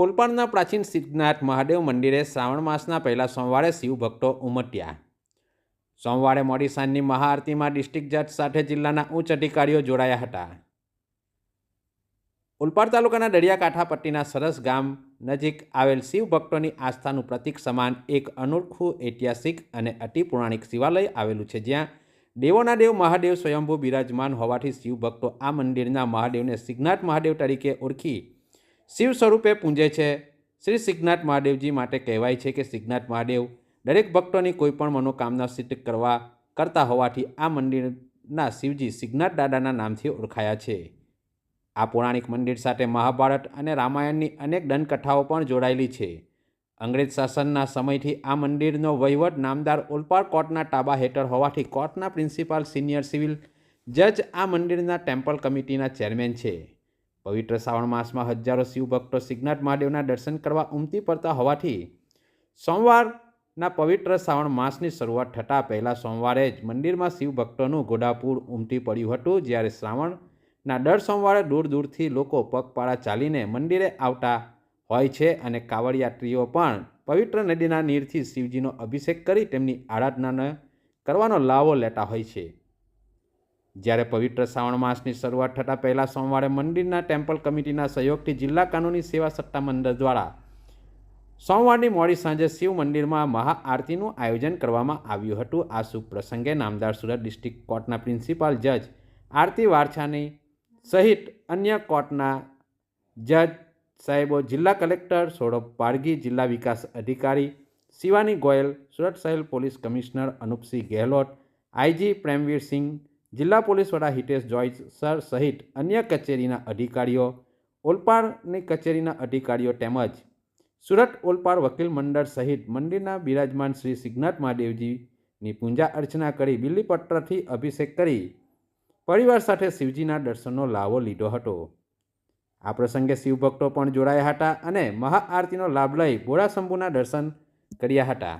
કોલપાડના પ્રાચીન સિદ્ધનાથ મહાદેવ મંદિરે શ્રાવણ માસના પહેલા સોમવારે શિવભક્તો ઉમટ્યા. સોમવારે મોડી સાંજની મહાઆરતીમાં ડિસ્ટ્રિક્ટ જજ સાથે જિલ્લાના ઉચ્ચ અધિકારીઓ જોડાયા હતા. ઉલપાડ તાલુકાના દરિયાકાંઠા પટ્ટીના સરસ ગામ નજીક આવેલ શિવ ભક્તોની આસ્થાનું પ્રતીક સમાન એક અનોખું ઐતિહાસિક અને અતિ પૌરાણિક શિવાલય આવેલું છે, જ્યાં દેવોના દેવ મહાદેવ સ્વયંભૂ બિરાજમાન હોવાથી શિવ ભક્તો આ મંદિરના મહાદેવને સિદ્ધનાથ મહાદેવ તરીકે ઓળખી શિવ સ્વરૂપે પૂંજે છે. શ્રી સિદ્ધનાથ મહાદેવજી માટે કહેવાય છે કે સિદ્ધનાથ મહાદેવ દરેક ભક્તોની કોઈપણ મનોકામના સિદ્ધ કરવા કરતા હોવાથી આ મંદિરના શિવજી સિદ્ધનાથ દાદાના નામથી ઓળખાયા છે. આ પૌરાણિક મંદિર સાથે મહાભારત અને રામાયણની અનેક દંડકથાઓ પણ જોડાયેલી છે. અંગ્રેજ શાસનના સમયથી આ મંદિરનો વહીવટ નામદાર ઓલપાડ કોર્ટના તાબા હેઠળ હોવાથી કોર્ટના પ્રિન્સિપાલ સિનિયર સિવિલ જજ આ મંદિરના ટેમ્પલ કમિટીના ચેરમેન છે. પવિત્ર શ્રાવણ માસમાં હજારો શિવભક્તો સિદ્ધનાથ મહાદેવના દર્શન કરવા ઉમટી પડતા હોવાથી સોમવારના પવિત્ર શ્રાવણ માસની શરૂઆત થતાં પહેલાં સોમવારે જ મંદિરમાં શિવભક્તોનું ઘોડાપૂર ઉમટી પડ્યું હતું, જ્યારે શ્રાવણના દર સોમવારે દૂર દૂરથી લોકો પગપાળા ચાલીને મંદિરે આવતા હોય છે અને કાવડયાત્રીઓ પણ પવિત્ર નદીના નીરથી શિવજીનો અભિષેક કરી તેમની આરાધનાને કરવાનો લાવો લેતા હોય છે. જ્યારે પવિત્ર શ્રાવણ માસની શરૂઆત થતાં પહેલા સોમવારે મંદિરના ટેમ્પલ કમિટીના સહયોગથી જિલ્લા કાનૂની સેવા સત્તામંડળ દ્વારા સોમવારની મોડી સાંજે શિવ મંદિરમાં મહાઆરતીનું આયોજન કરવામાં આવ્યું હતું. આ શુભ પ્રસંગે નામદાર સુરત ડિસ્ટ્રિક્ટ કોર્ટના પ્રિન્સિપાલ જજ આરતી વારછાની સહિત અન્ય કોર્ટના જજ સાહેબો, જિલ્લા કલેક્ટર સૌરભ પારગી જિલ્લા વિકાસ અધિકારી શિવાની ગોયલ, સુરત શહેર police commissioner Anupsinh Gehlot IG Premvir Singh જિલ્લા પોલીસ વડા હિતેશ જોઈસ, સર સહિત અન્ય કચેરીના અધિકારીઓ, ઓલપાડની કચેરીના અધિકારીઓ તેમજ સુરત ઓલપાડ વકીલ મંડળ સહિત મંદિરના બિરાજમાન શ્રી સિદ્ધનાથ મહાદેવજીની પૂજા અર્ચના કરી બિલીપત્રથી અભિષેક કરી પરિવાર સાથે શિવજીના દર્શનનો લાવો લીધો હતો. આ પ્રસંગે શિવભક્તો પણ જોડાયા હતા અને મહાઆરતીનો લાભ લઈ ભોળા શંભુના દર્શન કર્યા હતા.